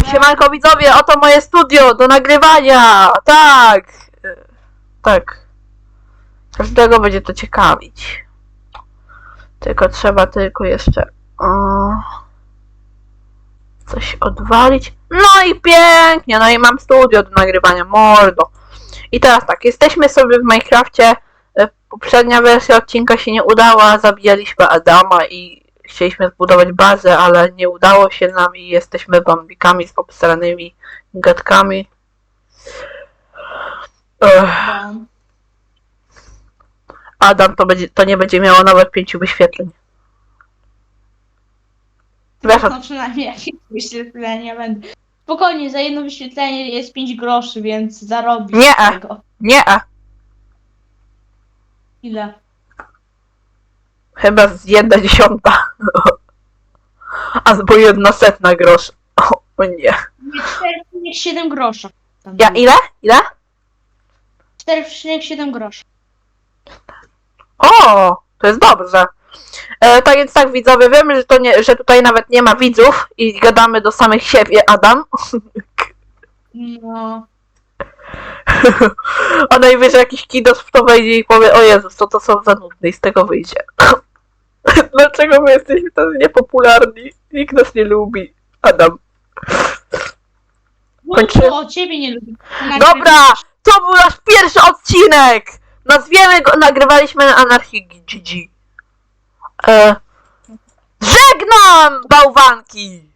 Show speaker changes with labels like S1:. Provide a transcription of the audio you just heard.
S1: siemanko widzowie, oto moje studio do nagrywania! Tak! Tak. Każdego będzie to ciekawić. Tylko trzeba tylko jeszcze o, coś odwalić. No i pięknie, no i mam studio do nagrywania, mordo. I teraz tak, jesteśmy sobie w Minecrafcie. E, Poprzednia wersja odcinka się nie udała, zabijaliśmy Adama i chcieliśmy zbudować bazę, ale nie udało się nam i jesteśmy bambikami z obstranymi gadkami. Ech, Adam to, będzie, to nie będzie miało nawet pięciu wyświetleń. O-
S2: No przynajmniej jakieś wyświetlenia będę. Spokojnie, za jedno wyświetlenie jest 5 groszy, więc zarobisz
S1: Nie.
S2: z tego.
S1: nie, a
S2: Ile?
S1: Chyba z jedna dziesiąta. Albo jedna setna grosz. O, o nie.
S2: Nie, 4,7 grosza. Tam
S1: Ja
S2: było.
S1: ile? Ile?
S2: 4,7 grosza.
S1: O, to jest dobrze. E, tak więc tak widzowie, wiemy, że, to nie, że tutaj nawet nie ma widzów i gadamy do samych siebie, Adam.
S2: No.
S1: A najwyżej jakiś kidos w to wejdzie i powie, o Jezus, co to są za nudne i z tego wyjdzie. Dlaczego my jesteśmy tacy niepopularni? Nikt nas nie lubi. Adam. Kończy-
S2: o ciebie nie lubię.
S1: Dobra, to był nasz pierwszy odcinek! Nazwiemy go, nagrywaliśmy na Anarchii GG. E, żegnam, bałwanki!